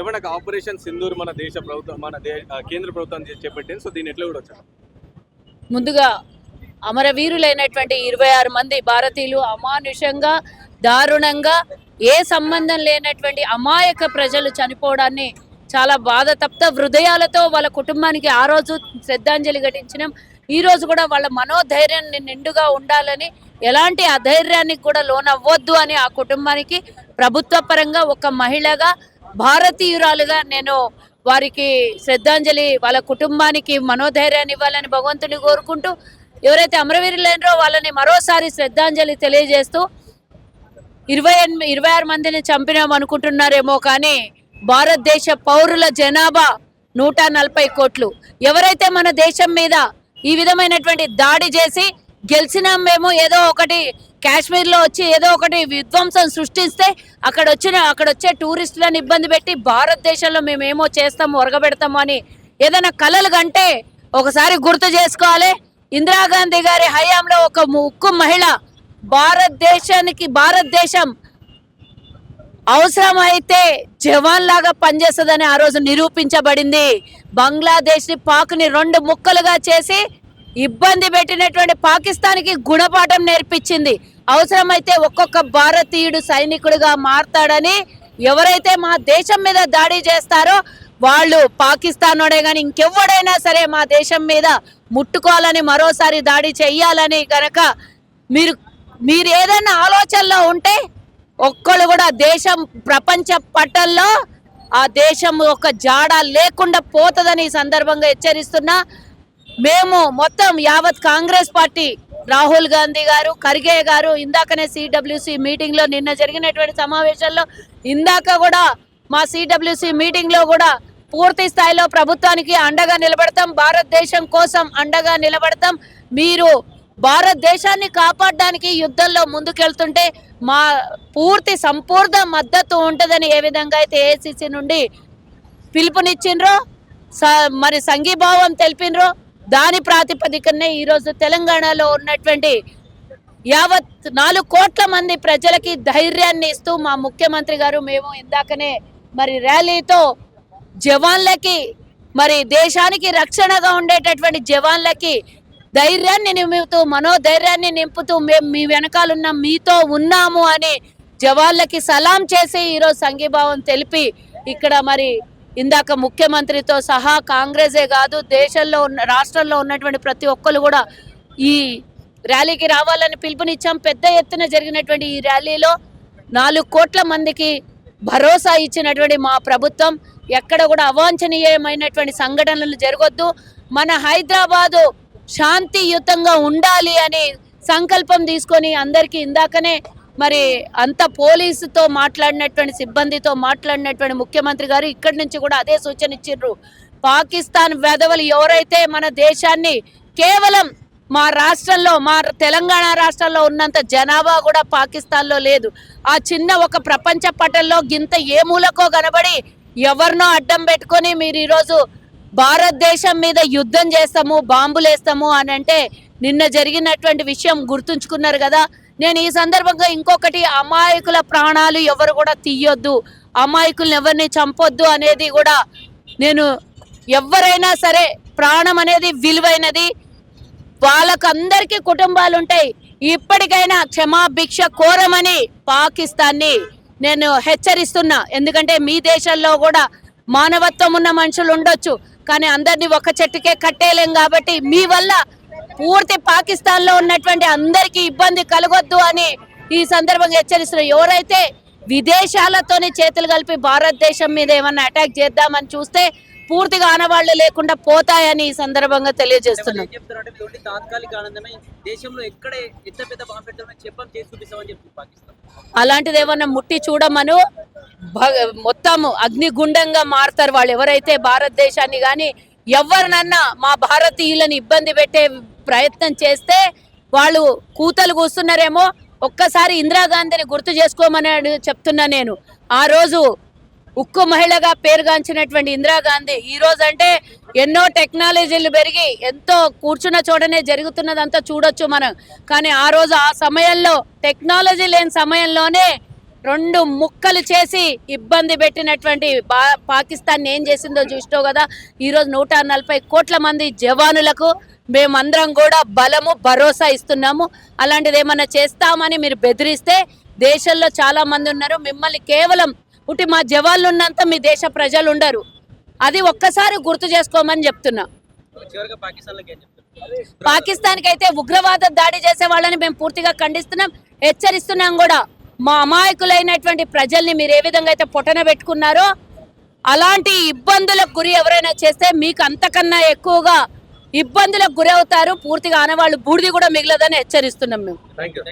చెప్పండి నాకు ఆపరేషన్ సింధూర్ మన దేశ ప్రభుత్వం మన దే కేంద్ర ప్రభుత్వం చేపట్టింది సో దీని ఎట్లా కూడా వచ్చారు? ముందుగా అమరవీరులైనటువంటి ఇరవై ఆరు మంది భారతీయులు అమానుషంగా దారుణంగా ఏ సంబంధం లేనటువంటి అమాయక ప్రజలు చనిపోవడాన్ని చాలా బాధ తప్త హృదయాలతో వాళ్ళ కుటుంబానికి ఆ రోజు శ్రద్ధాంజలి ఘటించినాం. ఈ రోజు కూడా వాళ్ళ మనోధైర్యాన్ని నిండుగా ఉండాలని ఎలాంటి అధైర్యానికి కూడా లోనవ్వద్దు అని ఆ కుటుంబానికి ప్రభుత్వ పరంగా ఒక మహిళగా భారతీయురాలుగా నేను వారికి శ్రద్ధాంజలి వాళ్ళ కుటుంబానికి మనోధైర్యాన్ని ఇవ్వాలని భగవంతుని కోరుకుంటూ ఎవరైతే అమరవీరులైనరో వాళ్ళని మరోసారి శ్రద్ధాంజలి తెలియజేస్తూ ఇరవై ఎనిమిది ఇరవై ఆరు మందిని చంపినాం అనుకుంటున్నారేమో కానీ భారతదేశ పౌరుల జనాభా నూట నలభై కోట్లు. ఎవరైతే మన దేశం మీద ఈ విధమైనటువంటి దాడి చేసి గెలిచినాం మేము ఏదో ఒకటి కాశ్మీర్లో వచ్చి ఏదో ఒకటి విధ్వంసం సృష్టిస్తే అక్కడ వచ్చిన అక్కడ వచ్చే టూరిస్టులను ఇబ్బంది పెట్టి భారతదేశంలో మేము ఏమో చేస్తాము ఒరగబెడతాము అని ఏదైనా కలలు కంటే ఒకసారి గుర్తు చేసుకోవాలి. ఇందిరాగాంధీ గారి హయాంలో ఒక ఉక్కు మహిళ భారతదేశానికి భారతదేశం అవసరమైతే జవాన్ లాగా పనిచేస్తుందని ఆ రోజు నిరూపించబడింది. బంగ్లాదేశ్ని పాక్ని రెండు ముక్కలుగా చేసి ఇబ్బంది పెట్టినటువంటి పాకిస్తాన్కి గుణపాఠం నేర్పించింది. అవసరమైతే ఒక్కొక్క భారతీయుడు సైనికుడిగా మారతాడని ఎవరైతే మా దేశం మీద దాడి చేస్తారో వాళ్ళు పాకిస్తాన్ వాడే కానీ ఇంకెవడైనా సరే మా దేశం మీద ముట్టుకోవాలని మరోసారి దాడి చేయాలని కనుక మీరు మీరు ఏదైనా ఆలోచనలో ఉంటే ఒక్కళ్ళు కూడా దేశం ప్రపంచ పటంలో ఆ దేశం ఒక జాడ లేకుండా పోతుందని ఈ సందర్భంగా హెచ్చరిస్తున్నా. మేము మొత్తం యావత్ కాంగ్రెస్ పార్టీ రాహుల్ గాంధీ గారు ఖర్గే గారు ఇందాకనే సిడబ్ల్యూసి మీటింగ్లో నిన్న జరిగినటువంటి సమావేశంలో ఇందాక కూడా మా సిడబ్ల్యూసి మీటింగ్లో కూడా పూర్తి స్థాయిలో ప్రభుత్వానికి అండగా నిలబడతాం భారతదేశం కోసం అండగా నిలబడతాం. మీరు భారతదేశాన్ని కాపాడడానికి యుద్ధంలో ముందుకెళ్తుంటే మా పూర్తి సంపూర్ణ మద్దతు ఉంటుందని ఏ విధంగా అయితే ఏసీసీ నుండి పిలుపునిచ్చిండ్రో స- మరి సంఘీభావం తెలిపినరో దాని ప్రాతిపదికనే ఈరోజు తెలంగాణలో ఉన్నటువంటి యావత్ నాలుగు కోట్ల మంది ప్రజలకి ధైర్యాన్ని ఇస్తూ మా ముఖ్యమంత్రి గారు మేము ఇందాకనే మరి ర్యాలీతో జవాన్లకి మరి దేశానికి రక్షణగా ఉండేటటువంటి జవాన్లకి ధైర్యాన్ని నింపుతూ మనోధైర్యాన్ని నింపుతూ మేము మీ వెనకాలన్న మీతో ఉన్నాము అని జవాన్లకి సలాం చేసి ఈరోజు సంఘీభావం తెలిపి ఇక్కడ మరి ఇందాక ముఖ్యమంత్రితో సహా కాంగ్రెసే కాదు దేశంలో ఉన్న రాష్ట్రంలో ఉన్నటువంటి ప్రతి ఒక్కరు కూడా ఈ ర్యాలీకి రావాలని పిలుపునిచ్చాం. పెద్ద ఎత్తున జరిగినటువంటి ఈ ర్యాలీలో నాలుగు కోట్ల మందికి భరోసా ఇచ్చినటువంటి మా ప్రభుత్వం ఎక్కడ కూడా అవాంఛనీయమైనటువంటి సంఘటనలు జరగొద్దు. మన హైదరాబాదు శాంతియుతంగా ఉండాలి అని సంకల్పం తీసుకొని అందరికీ ఇందాకనే మరి అంత పోలీసుతో మాట్లాడినటువంటి సిబ్బందితో మాట్లాడినటువంటి ముఖ్యమంత్రి గారు ఇక్కడి నుంచి కూడా అదే సూచన ఇచ్చిర్రు పాకిస్తాన్ వెధవలు ఎవరైతే మన దేశాన్ని కేవలం మా రాష్ట్రంలో మా తెలంగాణ రాష్ట్రంలో ఉన్నంత జనాభా కూడా పాకిస్తాన్లో లేదు. ఆ చిన్న ఒక ప్రపంచ పటంలో గింత ఏ మూలకో కనబడి ఎవరినో అడ్డం పెట్టుకొని మీరు ఈరోజు భారతదేశం మీద యుద్ధం చేస్తాము బాంబులేస్తాము అని అంటే నిన్న జరిగినటువంటి విషయం గుర్తుంచుకున్నారు కదా. నేను ఈ సందర్భంగా ఇంకొకటి అమాయకుల ప్రాణాలు ఎవరు కూడా తీయొద్దు. అమాయకులను ఎవరిని చంపొద్దు అనేది కూడా నేను ఎవరైనా సరే ప్రాణం అనేది విలువైనది. వాళ్ళకందరికీ కుటుంబాలు ఉంటాయి ఇప్పటికైనా క్షమాభిక్ష కోరమని పాకిస్తాన్ని నేను హెచ్చరిస్తున్నా. ఎందుకంటే మీ దేశంలో కూడా మానవత్వం ఉన్న మనుషులు ఉండొచ్చు కానీ అందరినీ ఒక చెట్టుకే కట్టేయలేం కాబట్టి మీ వల్ల పూర్తి పాకిస్తాన్లో ఉన్నటువంటి అందరికీ ఇబ్బంది కలగొద్దు అని ఈ సందర్భంగా హెచ్చరిస్తున్నా ఎవరైతే విదేశాలతోనే చేతులు కలిపి భారతదేశం మీద ఏమన్నా అటాక్ చేద్దామని చూస్తే పూర్తిగా ఆనవాళ్ళు లేకుండా పోతాయని ఈ సందర్భంగా తెలియజేస్తున్నాం. అలాంటిది ఏమన్నా ముట్టి చూడమను? మొత్తం అగ్నిగుండంగా మారుతారు వాళ్ళు. ఎవరైతే భారతదేశాన్ని కానీ ఎవరినన్నా మా భారతీయులను ఇబ్బంది పెట్టే ప్రయత్నం చేస్తే వాళ్ళు కూతలు కూస్తున్నారేమో. ఒక్కసారి ఇందిరాగాంధీని గుర్తు చేసుకోమని చెప్తున్నా నేను. ఆ రోజు ఉక్కు మహిళగా పేరుగాంచినటువంటి ఇందిరాగాంధీ ఈ రోజు అంటే ఎన్నో టెక్నాలజీలు పెరిగి ఎంతో కూర్చున్న చోటనే జరుగుతున్నదంతా చూడొచ్చు మనం. కానీ ఆ రోజు ఆ సమయంలో టెక్నాలజీ లేని సమయంలోనే రెండు ముక్కలు చేసి ఇబ్బంది పెట్టినటువంటి బా పాకిస్తాన్ ఏం చేసిందో చూసినావు కదా? ఈరోజు నూట నలభై కోట్ల మంది జవానులకు మేమందరం కూడా బలము భరోసా ఇస్తున్నాము. అలాంటిది ఏమన్నా చేస్తామని మీరు బెదిరిస్తే దేశంలో చాలా మంది ఉన్నారు. మిమ్మల్ని కేవలం ఉటి మా జవాన్లు ఉన్నంత మీ దేశ ప్రజలు ఉండరు. అది ఒక్కసారి గుర్తు చేసుకోమని చెప్తున్నా. పాకిస్తాన్కి అయితే ఉగ్రవాద దాడి చేసే వాళ్ళని మేము పూర్తిగా ఖండిస్తున్నాం హెచ్చరిస్తున్నాం కూడా. మా అమాయకులైనటువంటి ప్రజల్ని మీరు ఏ విధంగా అయితే పొట్టన పెట్టుకున్నారో అలాంటి ఇబ్బందులకు గురి ఎవరైనా చేస్తే మీకు అంతకన్నా ఎక్కువగా ఇబ్బందులకు గురి అవుతారు పూర్తిగా ఆనవాళ్ళు బూడిది కూడా మిగలదని హెచ్చరిస్తున్నాం మేము. Thank you